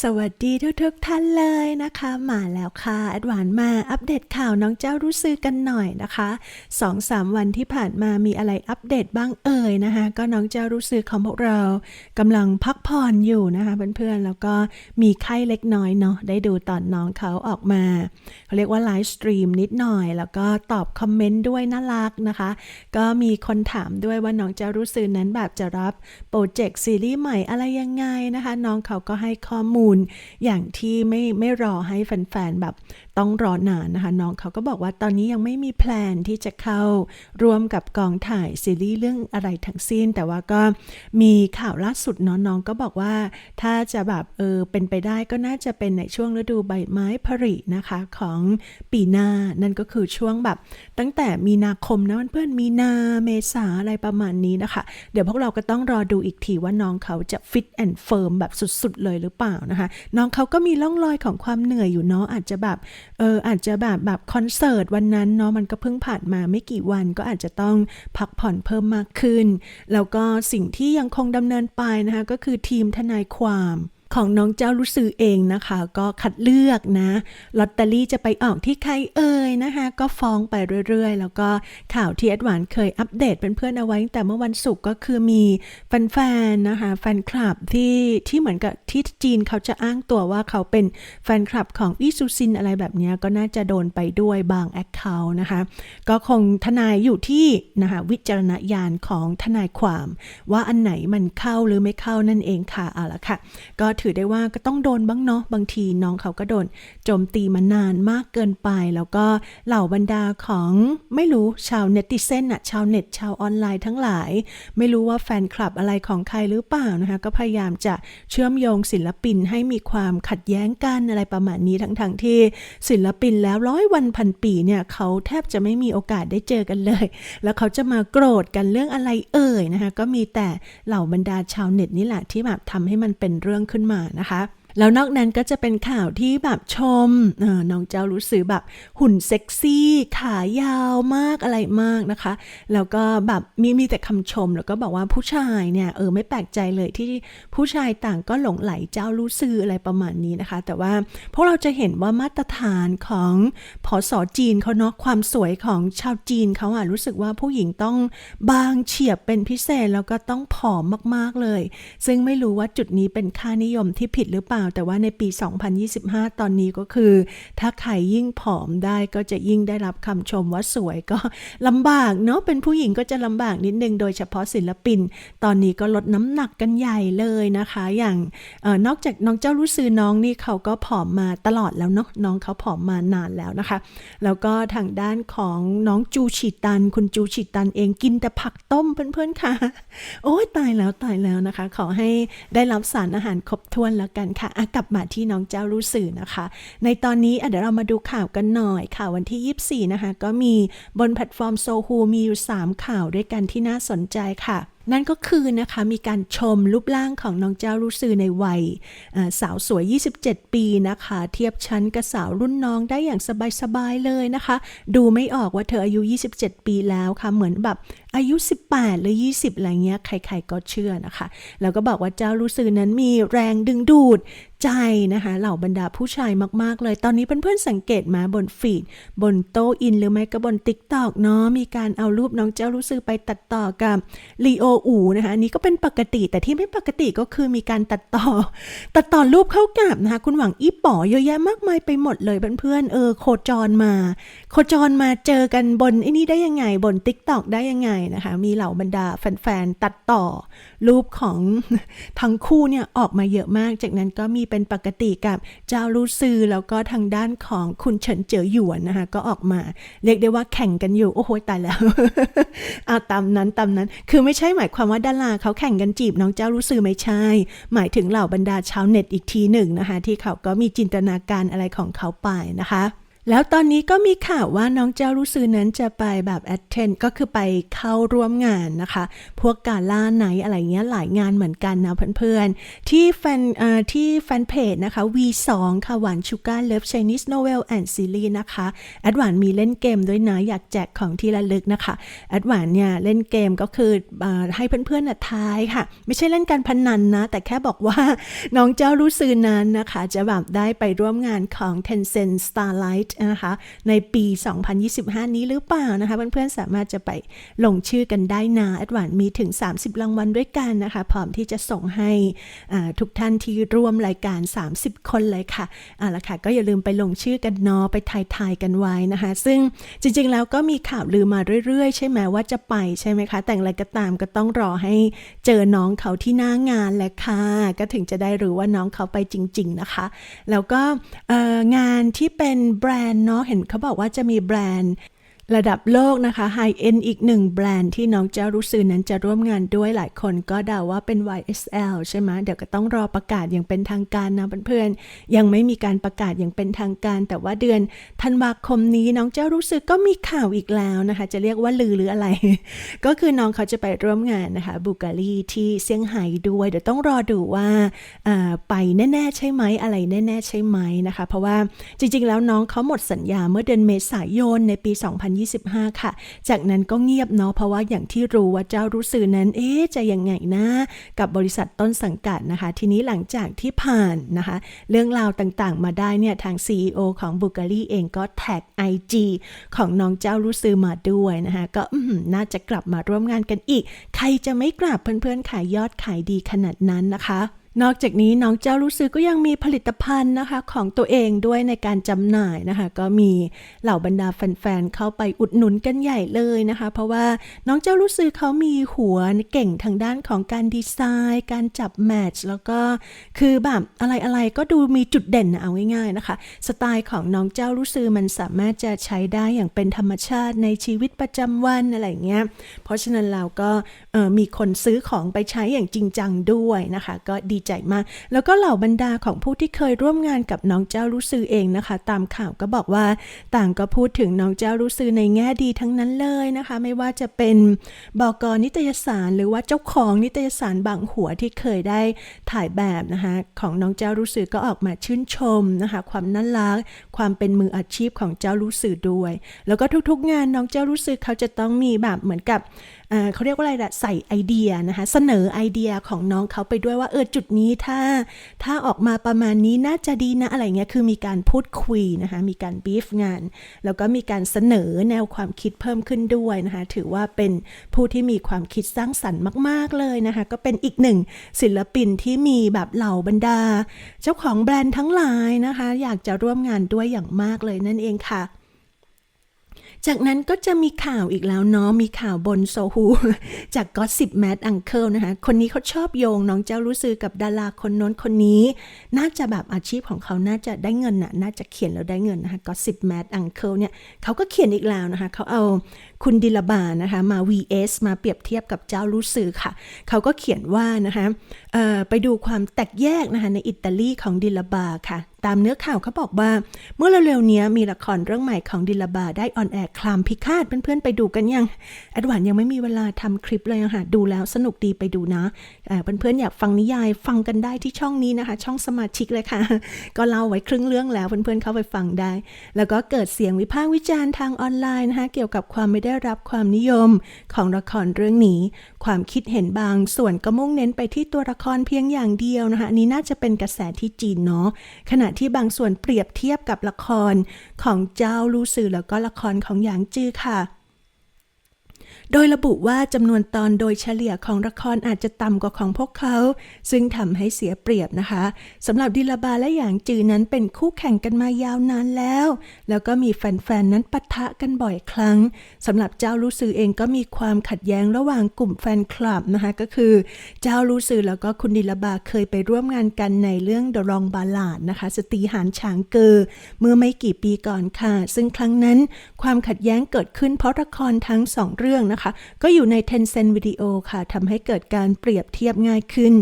สวัสดีทุกทกๆท่านเลยนะคะ มาแล้วค่ะแอดวานมาอัปเดตข่าวน้องเจ้ารู้ซื้อกันหน่อยนะคะสองสามวันที่ผ่านมามีอะไรอัปเดตบ้างเอ่ยนะคะ ก็น้องเจ้ารู้ซื้อของพวกเรากำลังพักผ่อนอยู่นะคะเพื่อนๆแล้วก็มีไข้เล็กน้อยเนาะได้ดูตอนน้องเขาออกมาเขาเรียกว่าไลฟ์สตรีมนิดหน่อย แล้วก็ตอบคอมเมนต์ด้วยน่ารักนะคะ ก็มีคนถามด้วยว่าน้องเจ้ารู้ซื้อนั้นแบบจะรับโปรเจกต์ซีรีส์ใหม่อะไรยังไงนะคะ น้องเขาก็ให้ข้อมูลอย่างที่ไม่ไม่รอให้แฟนๆแบบต้องรอนานนะคะ น้องเขาก็บอกว่าตอนนี้ยังไม่มีแพลนที่จะเข้าร่วมกับกองถ่ายซีรีส์เรื่องอะไรทั้งสิ้น แต่ว่าก็มีข่าวล่าสุดเนาะน้องก็บอกว่าถ้าจะแบบเออเป็นไปได้ก็น่าจะเป็นในช่วงฤดูใบไม้ผลินะคะของปีหน้านั่นก็คือช่วงแบบตั้งแต่มีนาคมนะเพื่อนมีนาเมษาอะไรประมาณนี้นะคะ เดี๋ยวพวกเราก็ต้องรอดูอีกทีว่าน้องเขาจะฟิตแอนด์เฟิร์มแบบสุดๆเลยหรือเปล่านะคะ น้องเขาก็มีร่องรอยของความเหนื่อยอยู่เนาะอาจจะแบบเอออาจจะแบบแบบคอนเสิร์ตวันนั้นเนาะมันก็เพิ่งผ่านมาไม่กี่วันก็อาจจะต้องพักผ่อนเพิ่มมากขึ้น แล้วก็สิ่งที่ยังคงดำเนินไปนะคะก็คือทีมทนายความ ของน้องเจ้ารู้สือเองนะคะ ก็คัดเลือกนะลอตเตอรี่จะไปออกที่ใครเอ่ยนะคะ ก็ฟ้องไปเรื่อยๆ แล้วก็ข่าวที่แอดวานเคยอัปเดตเป็นเพื่อนเอาไว้ตั้งแต่เมื่อวันศุกร์ก็คือมีแฟนๆนะคะแฟนคลับที่ที่เหมือนกับที่จีนเขาจะอ้างตัวว่าเขาเป็นแฟนคลับของอีซูซินอะไรแบบนี้ก็น่าจะโดนไปด้วยบางแอคเคาท์นะคะ ก็คงทนายอยู่ที่นะคะวิจารณญาณของทนายความ ว่าอันไหนมันเข้าหรือไม่เข้านั่นเองค่ะเอาละค่ะ ก็ถือได้ว่าก็ต้องโดนบ้างเนาะบางทีน้องเขาก็โดนโจมตีมานานมากเกินไป แล้วก็เหล่าบรรดาของไม่รู้ชาวเน็ตติเซนอะชาวเน็ตชาวออนไลน์ทั้งหลาย ไม่รู้ว่าแฟนคลับอะไรของใครหรือเปล่านะคะก็พยายามจะเชื่อมโยงศิลปินให้มีความขัดแย้งกันอะไรประมาณนี้ทั้งๆทที่ศิลปินแล้วร้อยวันพันปีเนี่ยเขาแทบจะไม่มีโอกาสได้เจอกันเลย แล้วเขาจะมาโกรธกันเรื่องอะไรเอ่ยนะคะก็มีแต่เหล่าบรรดาชาวเน็ตนี่แหละที่แบบทำให้มันเป็นเรื่องขึ้นมานะคะ แล้วนอกนั้นก็จะเป็นข่าวที่แบบชมน้องเจ้ารู้สึกแบบหุ่นเซ็กซี่ขายาวมากอะไรมากนะคะ แล้วก็แบบมีมีแต่คำชมแล้วก็บอกว่าผู้ชายเนี่ยเออไม่แปลกใจเลยที่ผู้ชายต่างก็หลงไหลเจ้ารู้สื่ออะไรประมาณนี้นะคะ แต่ว่าพวกเราจะเห็นว่ามาตรฐานของพอสอจีนเขาเนาะความสวยของชาวจีนเขาอะรู้สึกว่าผู้หญิงต้องบางเฉียบเป็นพิเศษแล้วก็ต้องผอมมากๆเลย ซึ่งไม่รู้ว่าจุดนี้เป็นค่านิยมที่ผิดหรือเปล่าแต่ว่าในปี 2025 ตอนนี้ก็คือ ถ้าใครยิ่งผอมได้ก็จะยิ่งได้รับคำชมว่าสวยก็ลำบากเนาะเป็นผู้หญิงก็จะลำบากนิดนึงโดยเฉพาะศิลปิน ตอนนี้ก็ลดน้ำหนักกันใหญ่เลยนะคะ อย่างออนอกจากน้องเจ้ารู้ซื้อน้องนี่เขาก็ผอมมาตลอดแล้วเนาะน้องเขาผอมมานานแล้วนะคะ แล้วก็ทางด้านของน้องจูชิตัน คุณจูชิตันเองกินแต่ผักต้มเพื่อนๆค่ะ โอ้ยตายแล้วตายแล้วนะคะ ขอให้ได้รับสารอาหารครบถ้วนแล้วกันค่ะกลับมาที่น้องเจ้ารู้สื่อนะคะ ในตอนนี้เดี๋ยวเรามาดูข่าวกันหน่อยข่าววันที่ 24 นะคะ ก็มีบนแพลตฟอร์มโซฮูมีอยู่ 3 ข่าวด้วยกันที่น่าสนใจค่ะนั่นก็คือนะคะมีการชมรูปร่างของน้องเจ้ารู้สื่อในวัยสาวสวย 27 ปีนะคะ เทียบชั้นกับสาวรุ่นน้องได้อย่างสบาย ๆ เลยนะคะ ดูไม่ออกว่าเธออายุ 27 ปีแล้วค่ะ เหมือนแบบ อายุ 18 หรือ 20 อะไรเงี้ย ใคร ๆ ก็เชื่อนะคะ แล้วก็บอกว่าเจ้ารู้สื่อนั้นมีแรงดึงดูดใจนะคะ เหล่าบรรดาผู้ชายมาก ๆ เลย ตอนนี้เพื่อนๆสังเกตมาบนฟีด บนโตอินหรือไม่ก็บนติ๊กตอกเนาะ มีการเอารูปน้องเจ้ารู้สึกไปตัดต่อกับลีโออูนะคะนนี้ก็เป็นปกติแต่ที่ไม่ปกติก็คือมีการตัดต่อ ตัดต่อรูปเข้ากับนะคะ คุณหวังอีป๋อเยอะแยะมากมายไปหมดเลยเพื่อนๆเออโคจรมา โคจรมาเจอกันบนไอ้นี่ได้ยังไงบนติ๊กตอกได้ยังไงนะคะ มีเหล่าบรรดาแฟนๆ ตัดต่อ รูปของทั้งคู่เนี่ยออกมาเยอะมาก จากนั้นก็มีเป็นปกติกับเจ้ารู้ซือแล้วก็ทางด้านของคุณเฉินเจ๋อหยวนนะคะ ก็ออกมา เรียกได้ว่าแข่งกันอยู่ โอ้โหตายแล้วเอาตามนั้นตามนั้น คือไม่ใช่หมายความว่าดาราเขาแข่งกันจีบน้องเจ้ารู้ซือไม่ใช่ หมายถึงเหล่าบรรดาชาวเน็ตอีกทีหนึ่งนะคะ ที่เขาก็มีจินตนาการอะไรของเขาไปนะคะ แล้วตอนนี้ก็มีข่าวว่าน้องเจ้ารู้ซือนั้นจะไปแบบ attend ก็คือไปเข้าร่วมงานนะคะ พวกกาล่าไหนอะไรเงี้ยหลายงานเหมือนกันนะเพื่อนๆ ที่แฟนที่แฟนเพจนะคะ V2 ค่ะหวานชูการเลิฟ Chinese Novel and Series นะคะแอดหวานมีเล่นเกมด้วยนะอยากแจกของที่ระลึกนะคะแอดหวานเนี่ยเล่นเกมก็คืออให้เพื่อนๆนะทายค่ะ ไม่ใช่เล่นการพนันนะ แต่แค่บอกว่าน้องเจ้ารู้ซือนั้นนะคะ จะแบบได้ไปร่วมงานของ Tencent Starlight นะคะในปี 2025 นี้หรือเปล่านะคะ เพื่อนๆสามารถจะไปลงชื่อกันได้นะแอดวานมีถึง 30 รางวัลด้วยกันนะคะ พร้อมที่จะส่งให้ทุกท่านที่ร่วมรายการ 30 คนเลยค่ะเอาละค่ะ ก็อย่าลืมไปลงชื่อกันเนาะไปทายทายกันไว้นะคะ ซึ่งจริงๆแล้วก็มีข่าวลือมาเรื่อยๆ ใช่ไหมว่าจะไปใช่ไหมคะ แต่อย่างไรก็ตามก็ต้องรอให้เจอน้องเขาที่หน้างานแหละค่ะ ก็ถึงจะได้รู้ว่าน้องเขาไปจริง ๆนะคะ แล้วก็งานที่เป็นแบรนด์เนาะเห็นเขาบอกว่าจะมีแบรนด์ ระดับโลกนะคะไฮเอ็นอีกหนึ่งแบรนด์ที่น้องเจ้ารู้สึนั้นจะร่วมงานด้วยหลายคนก็เดาว่าเป็น YSL ใช่ไหมเดี๋ยวก็ต้องรอประกาศอย่างเป็นทางการนะเพื่อนๆ ยังไม่มีการประกาศอย่างเป็นทางการ แต่ว่าเดือนธันวาคมนี้น้องเจ้ารู้สึกก็มีข่าวอีกแล้วนะคะ จะเรียกว่าลือหรืออะไร ก็คือน้องเขาจะไปร่วมงานนะคะบูการีที่เซี่ยงไฮ้ด้วย เดี๋ยวต้องรอดูว่าไปแน่ๆใช่ไหมอะไรแน่ ๆ ใช่ไหมนะคะ เพราะว่าจริงๆ แล้วน้องเขาหมดสัญญาเมื่อเดือนเมษายนในปี2025 ค่ะ จากนั้นก็เงียบเนาะเพราะว่าอย่างที่รู้ว่าเจ้ารู้สื่อนั้น เอ๊ะจะยังไงนะ กับบริษัทต้นสังกัดนะคะ ทีนี้หลังจากที่ผ่านนะคะ เรื่องราวต่างๆ มาได้เนี่ยทาง CEO ของบูการี่เองก็แท็ก IG ของน้องเจ้ารู้สื่อมาด้วยนะคะก็น่าจะกลับมาร่วมงานกันอีก ใครจะไม่กลับเพื่อนๆขายยอดขายดีขนาดนั้นนะคะ นอกจากนี้น้องเจ้ารู้สึกก็ยังมีผลิตภัณฑ์นะคะของตัวเองด้วยในการจำหน่ายนะคะ ก็มีเหล่าบรรดาแฟนๆเข้าไปอุดหนุนกันใหญ่เลยนะคะ เพราะว่าน้องเจ้ารู้สึกเขามีหัวเก่งทางด้านของการดีไซน์ การจับแมทช์แล้วก็คือแบบอะไรๆก็ดูมีจุดเด่นนะเอาง่ายๆนะคะ สไตล์ของน้องเจ้ารู้สึกมันสามารถจะใช้ได้อย่างเป็นธรรมชาติในชีวิตประจำวันอะไรอย่างเงี้ยเพราะฉะนั้นเราก็มีคนซื้อของไปใช้อย่างจริงจังด้วยนะคะ ก็ดีใจมาก แล้วก็เหล่าบรรดาของผู้ที่เคยร่วมงานกับน้องเจ้ารู้ซือเองนะคะ ตามข่าวก็บอกว่าต่างก็พูดถึงน้องเจ้ารู้ซือในแง่ดีทั้งนั้นเลยนะคะ ไม่ว่าจะเป็นบอกนิตยสาร หรือว่าเจ้าของนิตยสารบางหัวที่เคยได้ถ่ายแบบนะคะของน้องเจ้ารู้ซือก็ออกมาชื่นชมนะคะ ความน่ารักความเป็นมืออาชีพของเจ้ารู้ซือด้วย แล้วก็ทุกๆ งานน้องเจ้ารู้ซือเขาจะต้องมีแบบเหมือนกับ เขาเรียกว่าอะไรล่ะใส่ไอเดียนะคะเสนอไอเดียของน้องเขาไปด้วยว่าเออจุดนี้ถ้าถ้าออกมาประมาณนี้น่าจะดีนะอะไรเงี้ยคือมีการพูดคุยนะคะมีการบีฟงาน แล้วก็มีการเสนอแนวความคิดเพิ่มขึ้นด้วยนะคะถือว่าเป็นผู้ที่มีความคิดสร้างสรรค์มาก ๆเลยนะคะก็เป็นอีกหนึ่งศิลปินที่มีแบบเหล่าบรรดา เจ้าของแบรนด์ทั้งหลายนะคะ อยากจะร่วมงานด้วยอย่างมากเลยนั่นเองค่ะ จากนั้นก็จะมีข่าวอีกแล้วเนาะมีข่าวบนโซฮูจากก็สิบแมดอังเคิลนะคะคนนี้เขาชอบโยงน้องเจ้ารู้สึกกับดาราคนโน้นคนนี้ น่าจะแบบอาชีพของเขาน่าจะได้เงินน่ะน่าจะเขียนแล้วได้เงินนะคะก็สิบแมดอังเคิลเนี่ยเขาก็เขียนอีกแล้วนะคะเขาเอาคุณดิลบานะคะมา vs มาเปรียบเทียบกับเจ้ารู้สึกค่ะ เขาก็เขียนว่านะคะไปดูความแตกแยกนะคะในอิตาลีของดิลบาค่ะ ตามเนื้อข่าวเขาบอกว่า เมื่อเร็วๆนี้มีละครเรื่องใหม่ของดิลบาได้ออนแอร์คลามพิฆาตเพื่อนๆไปดูกันยังแอดวานยังไม่มีเวลาทำคลิปเลยอะค่ะดูแล้วสนุกดีไปดูนะเพื่อนๆอยากฟังนิยายฟังกันได้ที่ช่องนี้นะคะ ช่องสมาชิกเลยค่ะ ก็เล่าไว้ครึ่งเรื่องแล้วเพื่อนๆเข้าไปฟังได้ แล้วก็เกิดเสียงวิพากษ์วิจารณ์ทางออนไลน์นะคะเกี่ยวกับความไม่ได้รับความนิยมของละครเรื่องนี้ ความคิดเห็นบางส่วนก็มุ่งเน้นไปที่ตัวละครเพียงอย่างเดียวนะคะนี้น่าจะเป็นกระแสที่จีนเนาะขณะที่บางส่วนเปรียบเทียบกับละครของเจ้าลู่ซือแล้วก็ละครของหยางจื้อค่ะ โดยระบุว่าจำนวนตอนโดยเฉลี่ยของละครอาจจะต่ำกว่าของพวกเขา ซึ่งทำให้เสียเปรียบนะคะสำหรับดิลาบาและหยางจือนั้นเป็นคู่แข่งกันมายาวนานแล้ว แล้วก็มีแฟนๆนั้นปะทะกันบ่อยครั้งสำหรับเจ้าลูซือเองก็มีความขัดแย้งระหว่างกลุ่มแฟนคลับนะคะก็คือ เจ้าลูซือแล้วก็คุณดิลาบาเคยไปร่วมงานกันในเรื่อง The Wrong Ballad นะคะสตรีหานฉางเกอเมื่อไม่กี่ปีก่อนค่ะ ซึ่งครั้งนั้นความขัดแย้งเกิดขึ้นเพราะละครทั้งสองเรื่องนะคะนะคะ ก็อยู่ใน Tencent Video ค่ะทำให้เกิดการเปรียบเทียบง่ายขึ้น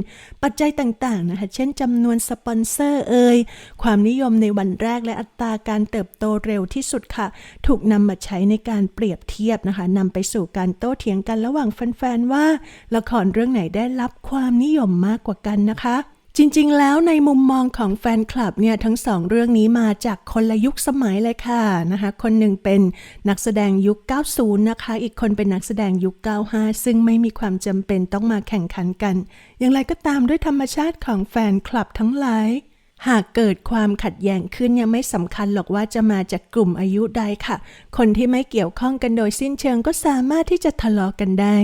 ปัจจัยต่างๆนะคะ เช่นจำนวนสปอนเซอร์เอ่ยความนิยมในวันแรกและอัตราการเติบโตเร็วที่สุดค่ะ ถูกนำมาใช้ในการเปรียบเทียบนะคะนำไปสู่การโต้เถียงกันระหว่างแฟนๆว่า ละครเรื่องไหนได้รับความนิยมมากกว่ากันนะคะ จริงๆ แล้วในมุมมองของแฟนคลับเนี่ยทั้งสองเรื่องนี้มาจากคนละยุคสมัยเลยค่ะนะคะคนหนึ่งเป็นนักแสดงยุค 90 นะคะ อีกคนเป็นนักแสดงยุค 95 ซึ่งไม่มีความจำเป็นต้องมาแข่งขันกัน อย่างไรก็ตามด้วยธรรมชาติของแฟนคลับทั้งหลาย หากเกิดความขัดแย้งขึ้นยังไม่สำคัญหรอกว่าจะมาจากกลุ่มอายุใดค่ะ คนที่ไม่เกี่ยวข้องกันโดยสิ้นเชิงก็สามารถที่จะทะเลาะกันได้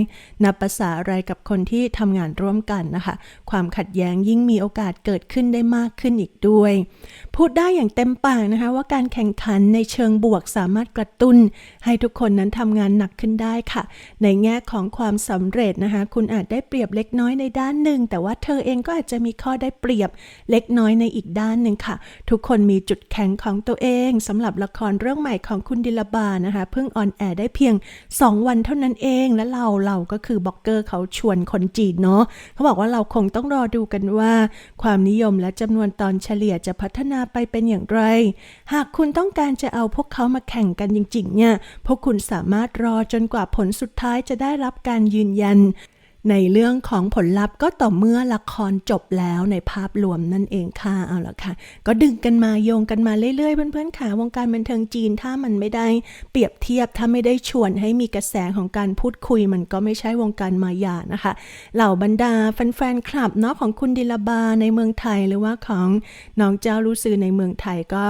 นับภาษาอะไรกับคนที่ทำงานร่วมกันนะคะ ความขัดแย้งยิ่งมีโอกาสเกิดขึ้นได้มากขึ้นอีกด้วย พูดได้อย่างเต็มปากนะคะว่าการแข่งขันในเชิงบวกสามารถกระตุ้น ให้ทุกคนนั้นทำงานหนักขึ้นได้ค่ะ ในแง่ของความสำเร็จนะคะ คุณอาจได้เปรียบเล็กน้อยในด้านหนึ่ง แต่ว่าเธอเองก็อาจจะมีข้อได้เปรียบเล็กน้อยในอีกด้านหนึ่งค่ะ ทุกคนมีจุดแข็งของตัวเองสำหรับละครเรื่องใหม่ของคุณดิลบานะคะเพิ่งออนแอร์ได้เพียง 2 วันเท่านั้นเองและเราเราก็คือบล็อกเกอร์เขาชวนคนจีนเนาะเขาบอกว่าเราคงต้องรอดูกันว่า ความนิยมและจำนวนตอนเฉลี่ยจะพัฒนาไปเป็นอย่างไร หากคุณต้องการจะเอาพวกเขามาแข่งกันจริงๆเนี่ย พวกคุณสามารถรอจนกว่าผลสุดท้ายจะได้รับการยืนยัน ในเรื่องของผลลัพธ์ก็ต่อเมื่อละครจบแล้วในภาพรวมนั่นเองค่ะเอาละค่ะ ก็ดึงกันมาโยงกันมาเรื่อยๆ เพื่อนๆค่ะวงการบันเทิงจีนถ้ามันไม่ได้เปรียบเทียบถ้าไม่ได้ชวนให้มีกระแสของการพูดคุย มันก็ไม่ใช่วงการมายานะคะ เหล่าบรรดาแฟนๆคลับเนาะของคุณดิลาบาในเมืองไทยหรือว่าของน้องเจ้ารู้ซือในเมืองไทยก็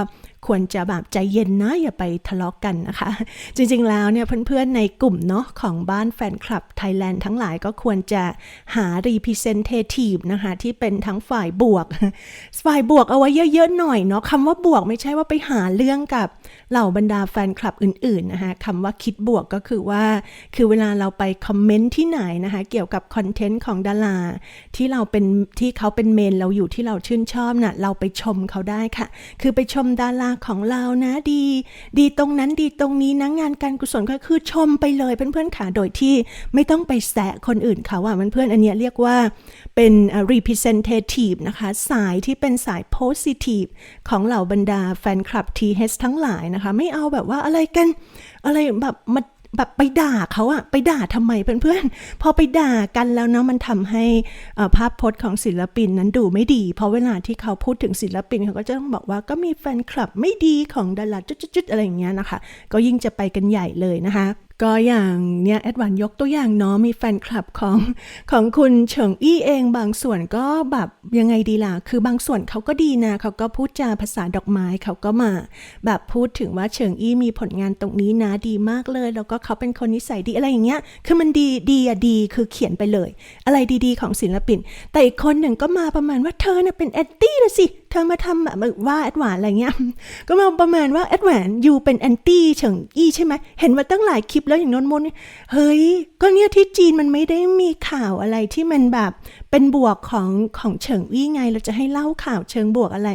ควรจะแบบใจเย็นนะอย่าไปทะเลาะกกันนะคะ จริงๆแล้วเนี่ยเพื่อนๆในกลุ่มเนาะของบ้านแฟนคลับไทยแลนด์ทั้งหลายก็ควรจะหา representative นะคะที่เป็นทั้งฝ่ายบวก ฝ่ายบวกเอาไว้เยอะๆหน่อยเนาะคำว่าบวกไม่ใช่ว่าไปหาเรื่องกับเหล่าบรรดาแฟนคลับอื่นๆนะคะคำว่าคิดบวกก็คือว่า คือเวลาเราไปคอมเมนต์ที่ไหนนะคะเกี่ยวกับคอนเทนต์ของดาราที่เราเป็นที่เขาเป็นเมนเราอยู่ที่เราชื่นชอบน่ะเราไปชมเขาได้ค่ะ คือไปชมดาราของเรานะดี ดีตรงนั้นดีตรงนี้นะงานการกุศลก็คือชมไปเลยเพื่อนๆค่ะโดยที่ไม่ต้องไปแสะคนอื่นเขาอะเพื่อนๆอันเนี้ยเรียกว่าเป็น representative นะคะ สายที่เป็นสาย positive ของเหล่าบรรดาแฟนคลับ TH ทั้งหลายนะคะ ไม่เอาแบบว่าอะไรกัน อะไรแบบมา แบบไปด่าเขาอะไปด่าทำไมเพื่อนๆพอไปด่ากันแล้วเนาะมันทำให้ภาพพจน์ของศิลปินนั้นดูไม่ดี เพราะเวลาที่เขาพูดถึงศิลปินเขาก็จะต้องบอกว่าก็มีแฟนคลับไม่ดีของดาราจุดๆอะไรอย่างเงี้ยนะคะ ก็ยิ่งจะไปกันใหญ่เลยนะคะ ก็อย่างเนี่ยแอดวานยกตัวอย่างเนาะมีแฟนคลับของของคุณเฉิงอี้เองบางส่วนก็แบบยังไงดีล่ะ คือบางส่วนเขาก็ดีนะเขาก็พูดจาภาษาดอกไม้เขาก็มา แบบพูดถึงว่าเฉิงอี้มีผลงานตรงนี้นะดีมากเลย แล้วก็เขาเป็นคนนิสัยดีอะไรอย่างเงี้ย คือมันดีดีอะดีคือเขียนไปเลย อะไรดีๆ ของศิลปิน แต่อีกคนหนึ่งก็มาประมาณว่าเธอเน่ะเป็นแอนตี้ละสิเธอมาทำแบบว่าแอดหวานอะไรเงี้ย ก็มาประมาณว่าแอดหวานยูเป็นแอนตี้เฉิงอี้ใช่ไหม เห็นมาตั้งหลายคลิปแล้วอย่างนนมนเฮ้ย ก็เนี่ยที่จีนมันไม่ได้มีข่าวอะไรที่มันแบบเป็นบวกของของเฉิงอี้ไง เราจะให้เล่าข่าวเชิงบวกอะไร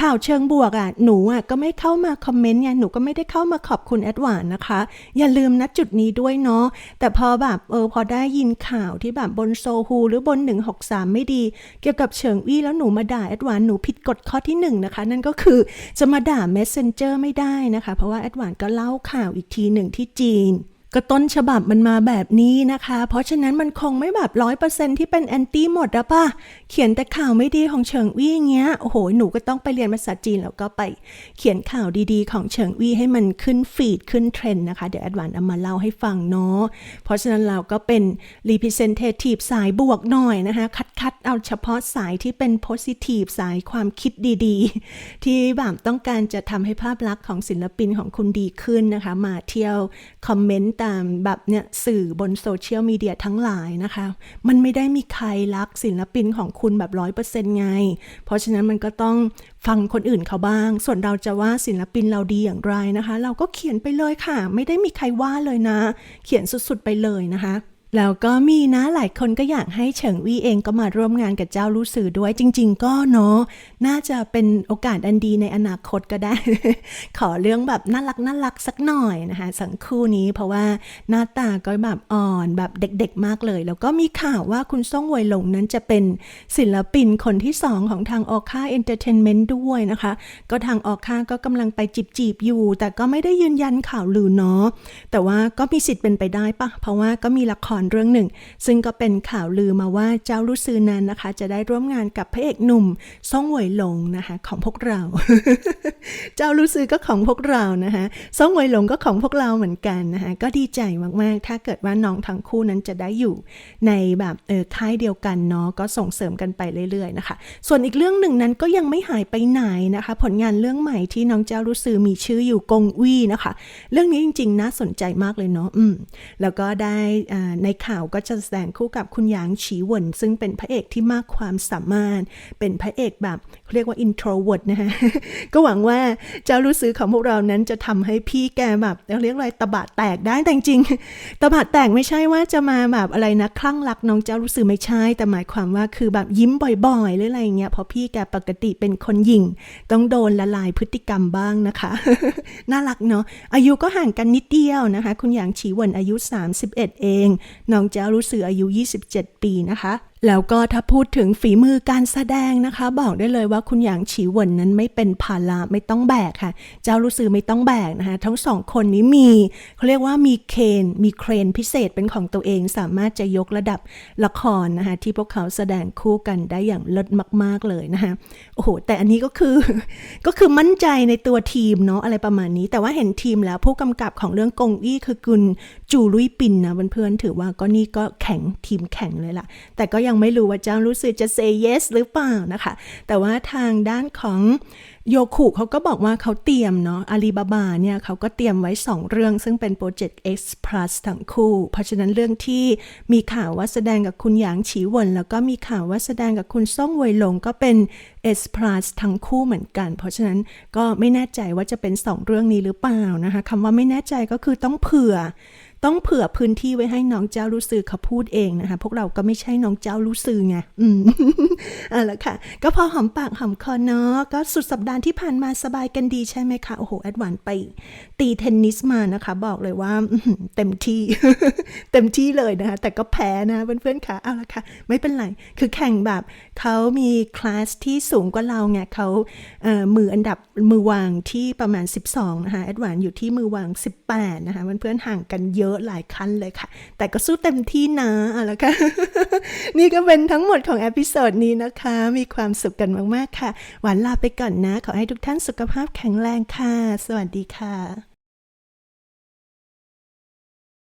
ข่าวเชิงบวกอะหนูอะก็ไม่เข้ามาคอมเมนต์ไงหนูก็ไม่ได้เข้ามาขอบคุณแอดหวานนะคะ อย่าลืมนะจุดนี้ด้วยเนาะแต่พอแบบเออพอได้ยินข่าวที่แบบบนโซฮูหรือบน 163 ไม่ดี เกี่ยวกับเฉิงอี้แล้วหนูมาด่าแอดวานหนูผิดกฎข้อที่หนึ่งนะคะ นั่นก็คือจะมาด่า Messenger ไม่ได้นะคะ เพราะว่าแอดวานก็เล่าข่าวอีกทีหนึ่งที่จีน ก็ต้นฉบับมันมาแบบนี้นะคะ เพราะฉะนั้นมันคงไม่แบบร้อยเปอร์เซ็นที่เป็นแอนตี้หมดอะป่ะ เขียนแต่ข่าวไม่ดีของเฉิงวี่อย่างเงี้ย โอ้โห หนูก็ต้องไปเรียนภาษาจีนแล้วก็ไปเขียนข่าวดีๆ ของเฉิงวี่ให้มันขึ้นฟีดขึ้นเทรนด์นะคะ เดี๋ยวแอดวานเอามาเล่าให้ฟังเนาะ เพราะฉะนั้นเราก็เป็น representative สายบวกหน่อยนะคะคัดคัดๆเอาเฉพาะสายที่เป็น positive สายความคิดดีๆ ที่แบบต้องการจะทำให้ภาพลักษณ์ของศิลปินของคุณดีขึ้นนะคะ มาเที่ยวคอมเมนต์ตามแบบเนี่ยสื่อบนโซเชียลมีเดียทั้งหลายนะคะ มันไม่ได้มีใครรักศิลปินของคุณแบบร้อยเปอร์เซ็นต์ไง เพราะฉะนั้นมันก็ต้องฟังคนอื่นเขาบ้าง ส่วนเราจะว่าศิลปินเราดีอย่างไรนะคะ เราก็เขียนไปเลยค่ะ ไม่ได้มีใครว่าเลยนะ เขียนสุดๆไปเลยนะคะ แล้วก็มีนะหลายคนก็อยากให้เฉิงวี่เองก็มาร่วมงานกับเจ้าลู่ซือด้วยจริง ๆ ก็เนาะน่าจะเป็นโอกาสอันดีในอนาคตก็ได้ ขอเรื่องแบบน่ารักน่ารักสักหน่อยนะคะสังคู่นี้เพราะว่าหน้าตาก็แบบอ่อนแบบเด็กๆมากเลย แล้วก็มีข่าวว่าคุณซ่งวยหลงนั้นจะเป็นศิลปินคนที่สองของทางออค่าเอนเตอร์เทนเมนต์ด้วยนะคะ ก็ทางออค่าก็กำลังไปจีบๆอยู่ แต่ก็ไม่ได้ยืนยันข่าวลือเนาะแต่ว่าก็มีสิทธิ์เป็นไปได้ปะเพราะว่าก็มีละครเรื่องหนึ่ง ซึ่งก็เป็นข่าวลือมาว่าเจ้าลูซือนั้นนะคะ จะได้ร่วมงานกับพระเอกหนุ่มซ่องหวยหลงนะคะของพวกเรา เจ้าลูซือก็ของพวกเรานะคะซ่องหวยหลงก็ของพวกเราเหมือนกันนะคะก็ดีใจมากๆ ถ้าเกิดว่าน้องทั้งคู่นั้นจะได้อยู่ในแบบเออค่ายเดียวกันเนาะก็ส่งเสริมกันไปเรื่อยๆนะคะ ส่วนอีกเรื่องหนึ่งนั้นก็ยังไม่หายไปไหนนะคะ ผลงานเรื่องใหม่ที่น้องเจ้ารู้ซือมีชื่ออยู่กงวี่นะคะ เรื่องนี้จริงๆน่าสนใจมากเลยเนาะอืมแล้วก็ได้อ่าในข่าวก็จะแสดงคู่กับคุณหยางฉีหวนซึ่งเป็นพระเอกที่มากความสามารถ เป็นพระเอกแบบเรียกว่า introvert นะคะก็หวังว่าเจ้ารู้ซือของพวกเรานั้นจะทำให้พี่แกแบบเรียกอะไรตะบะแตกได้แต่จริงตะบะแตกไม่ใช่ว่าจะมาแบบอะไรนะคลั่งรักน้องเจ้ารู้สึกไม่ใช่แต่หมายความว่าคือแบบยิ้มบ่อยๆหรืออะไรเงี้ยเพราะพี่แกปกติเป็นคนหยิ่งต้องโดนละลายพฤติกรรมบ้างนะคะ น่ารักเนาะอายุก็ห่างกันนิดเดียวนะคะ คุณหยางฉีหวนอายุ 31 เอง น้องเจ้ารู้สึกอายุ 27 ปีนะคะ แล้วก็ถ้าพูดถึงฝีมือการแสดงนะคะ บอกได้เลยว่าคุณหยางฉีเหวินนั้นไม่เป็นภาระไม่ต้องแบกค่ะ เจ้ารู้สึกไม่ต้องแบกนะคะ ทั้งสองคนนี้มีเขาเรียกว่ามีเคนมีเครนพิเศษเป็นของตัวเองสามารถจะยกระดับละครนะคะ ที่พวกเขาแสดงคู่กันได้อย่างเลิศมาก ๆเลยนะคะโอ้โหแต่อันนี้ก็คือก็คือมั่นใจในตัวทีมเนาะอะไรประมาณนี้ แต่ว่าเห็นทีมแล้วผู้กำกับของเรื่องกงอี้คือคุณจูลุยปินนะเพื่อนๆถือว่าก็นี่ก็แข็งทีมแข็งเลยล่ะ แต่ก็ยังไม่รู้ว่าเจ้ารู้สึกจะ say yes หรือเปล่านะคะ แต่ว่าทางด้านของโยคุเขาก็บอกว่าเขาเตรียมเนาะอาลีบาบาเนี่ยเขาก็เตรียมไว้ 2 เรื่องซึ่งเป็นโปรเจกต์ X Plus ทั้งคู่ เพราะฉะนั้นเรื่องที่มีข่าวว่าแสดงกับคุณหยางฉีหวน แล้วก็มีข่าวว่าแสดงกับคุณซ่องเวยหลงก็เป็น S Plus ทั้งคู่เหมือนกัน เพราะฉะนั้นก็ไม่แน่ใจว่าจะเป็น 2 เรื่องนี้หรือเปล่านะคะคำว่าไม่แน่ใจก็คือต้องเผื่อ ต้องเผื่อพื้นที่ไว้ให้น้องเจ้ารู้สึกเขาพูดเองนะคะ พวกเราก็ไม่ใช่น้องเจ้ารู้สึกไง อืมเอาละค่ะ ก็พอหอมปากหอมคอเนาะ ก็สุดสัปดาห์ที่ผ่านมาสบายกันดีใช่ไหมคะ โอ้โห แอดวานไปตีเทนนิสมานะคะ บอกเลยว่าเต็มที่ เต็มที่เลยนะคะ แต่ก็แพ้นะเพื่อนๆค่ะ เอาละค่ะ ไม่เป็นไร คือแข่งแบบเขามีคลาสที่สูงกว่าเราไงเขาเอ่อมืออันดับมือวางที่ประมาณ 12 นะคะ แอดวานอยู่ที่มือวาง 18 นะคะ เพื่อนๆห่างกันเยอะหลายขั้นเลยค่ะ แต่ก็สู้เต็มที่นะเอาละค่ะ นี่ก็เป็นทั้งหมดของเอพิโซดนี้นะคะ มีความสุขกันมาก ๆ ค่ะ หวานลาไปก่อนนะ ขอให้ทุกท่านสุขภาพแข็งแรงค่ะ สวัสดีค่ะ